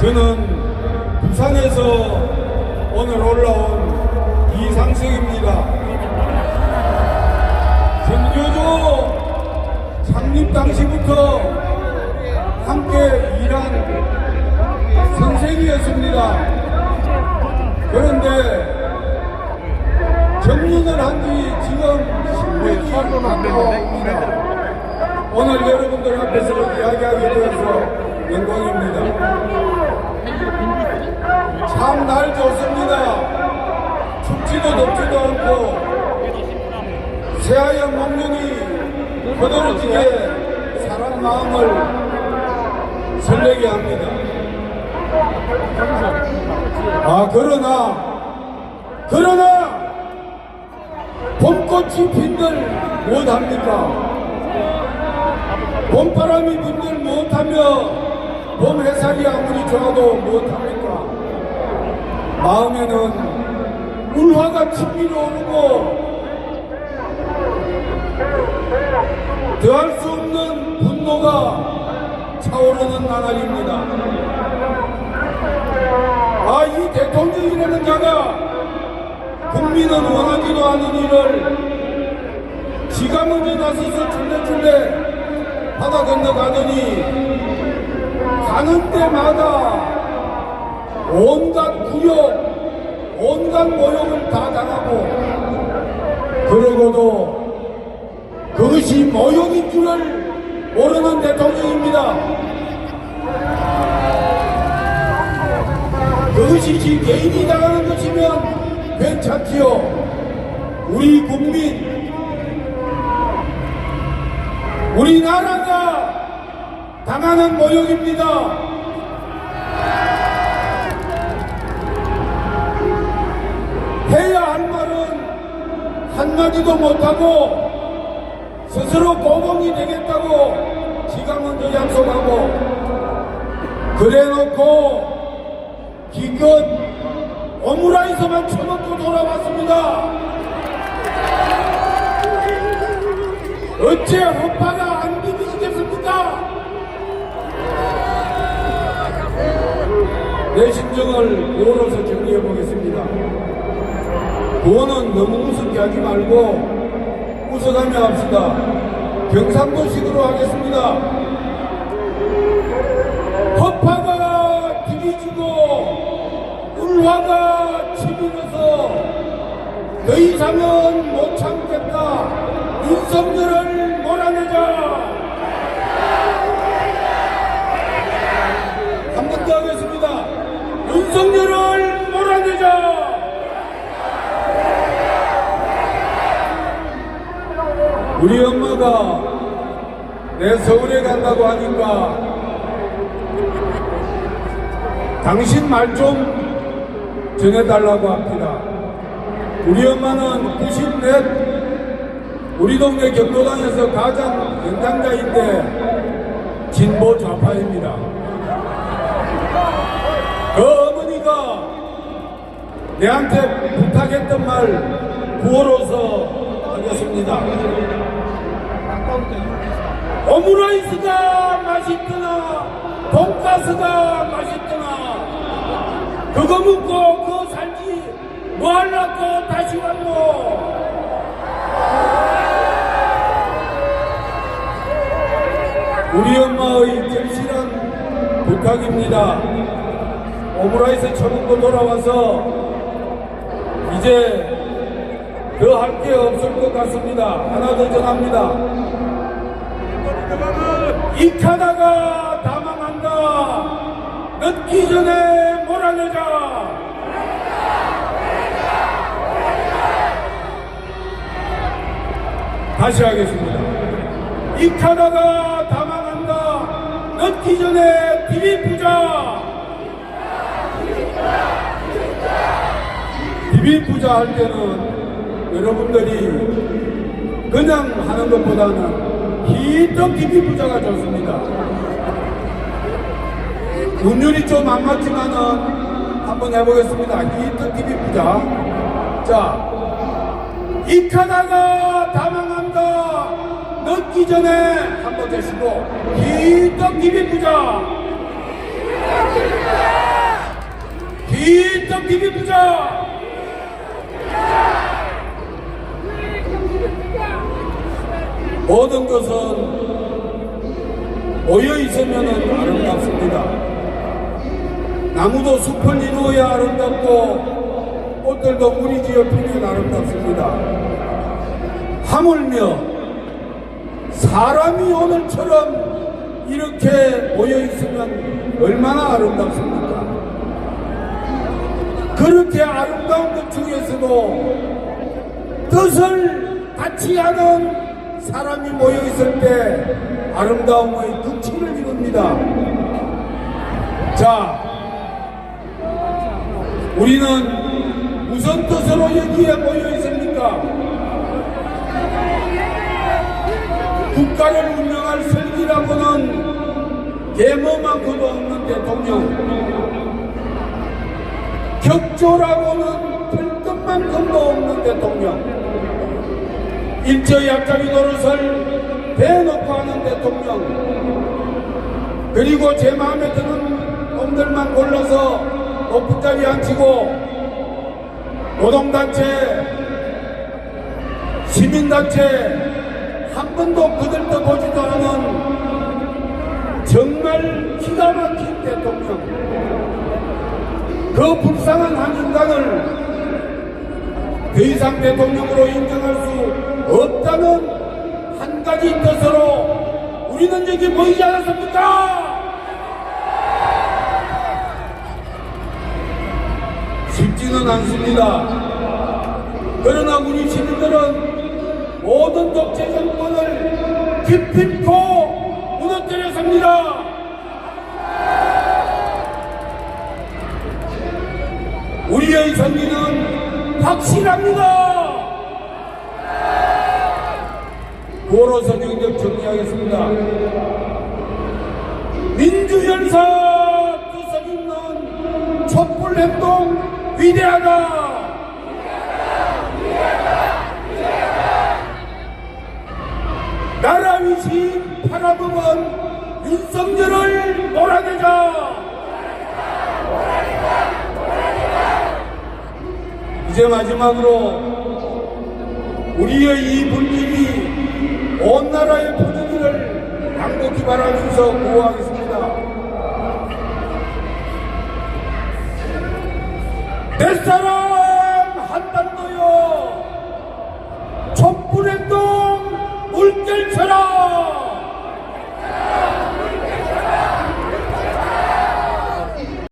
저는 부산에서 오늘 올라온 이상석입니다. 전교조 창립 당시부터 함께 일한 선생이었습니다. 그런데 정문을 한지 지금 10년이 가까워옵니다. 오늘 여러분들 앞에서 이야기하게 되어서 영광입니다. 참 날 춥지도 덥지도 않고 새하얀 목련이 거들어지게 사람 마음을 설레게 합니다. 아 그러나 그러나 봄꽃이 핀들 못합니까? 봄바람이 분들 못하며 봄 햇살이 아무리 좋아도 못합니까? 마음에는 울화가 치밀어 오르고 더할 수 없는 분노가 차오르는 나날입니다. 아, 이 대통령이라는 자가 국민은 원하지도 않은 일을 지가 먼저 나서서 출래출래 바다 건너가더니 가는 때마다 온갖 구욕, 온갖 모욕을 다 당하고 그러고도 그것이 모욕인 줄을 모르는 대통령입니다. 그것이 지 개인이 당하는 것이면 괜찮지요. 우리 국민, 우리나라가 당하는 모욕입니다. 한마디도 못하고 스스로 고봉이 되겠다고 지가 먼저 약속하고 그래놓고 기껏 오므라이스만 처먹고 돌아왔습니다. 어째 허파가 안 비비시겠습니까? 내 심정을 오로서 정리해 보겠습니다. 구호는 너무 무섭게 하지 말고 웃어가며 합시다. 경상도식으로 하겠습니다. 허파가 뒤비지고 울화가 치밀어서 더 이상은 못 참겠다. 윤석열을 몰아내자. 한 번 더 하겠습니다. 윤석열을 몰아내자. 우리 엄마가 내 서울에 간다고 하니까 당신 말 좀 전해달라고 합니다. 우리 엄마는 94 우리 동네 경로당에서 가장 연장자인데 진보 좌파입니다. 그 어머니가 내한테 부탁했던 말 구호로서 하겠습니다. 오므라이스가 맛있더나 돈가스가 맛있더나 그거 먹고 그거 살지 뭐 하려고 다시 왔노? 우리 엄마의 절실한 부탁입니다. 오므라이스 처먹고 돌아와서 이제 더 할 게 없을 것 같습니다. 하나 더 전합니다 익하다가 다 망한다. 늦기 전에 몰아내자. 다시 하겠습니다. 익하다가 다 망한다. 늦기 전에 비비부자. 비비부자 할 때는 여러분들이 그냥 하는 것보다는 히터 비비부자가 좋습니다. 운율이 좀 안 맞지만은 한번 해보겠습니다. 히터 비비부자. 자, 익하다가 다 망한다. 늦기 전에 한번 되시고 히터 비비부자. 책임지자! 모든 것은 모여 있으면 아름답습니다. 나무도 숲을 이루어야 아름답고 꽃들도 물이 지어 피면 아름답습니다. 하물며 사람이 오늘처럼 이렇게 모여 있으면 얼마나 아름답습니까? 그렇게 아름다운 것 중에서도 뜻을 같이 하는 사람이 모여 있을 때 아름다움의 극치를 이룹니다. 자, 우리는 무슨 뜻으로 여기에 모여 있습니까? 국가를 운영할 설기라고는 계모만큼도 없는 대통령 격조라고는 들것만큼도 없는 대통령 일제약자비 노릇을 대놓고 하는 대통령. 그리고 제 마음에 드는 놈들만 골라서 높은 자리에 앉히고 노동단체 시민단체 한 번도 그들도 보지도 않은 정말 기가 막힌 대통령. 그 불쌍한 한 인간을 더 이상 대통령으로 인정할 수 없다는 한 가지 뜻으로 우리는 여기 모이지 않았습니까? 쉽지는 않습니다. 그러나 우리 시민들은 모든 독재 정권을 기필코 무너뜨렸습니다. 우리의 선기는 확실합니다. 고로 선영적 정리하겠습니다. 민주연사 뜻을 잇는 촛불행동 위대하다. 나라 위신 팔아먹은 윤석열을 몰아내자. 이제 마지막으로 우리의 이 불길이 온 나라의 분위기를 양복히 바라면서 구호하겠습니다. 내 사랑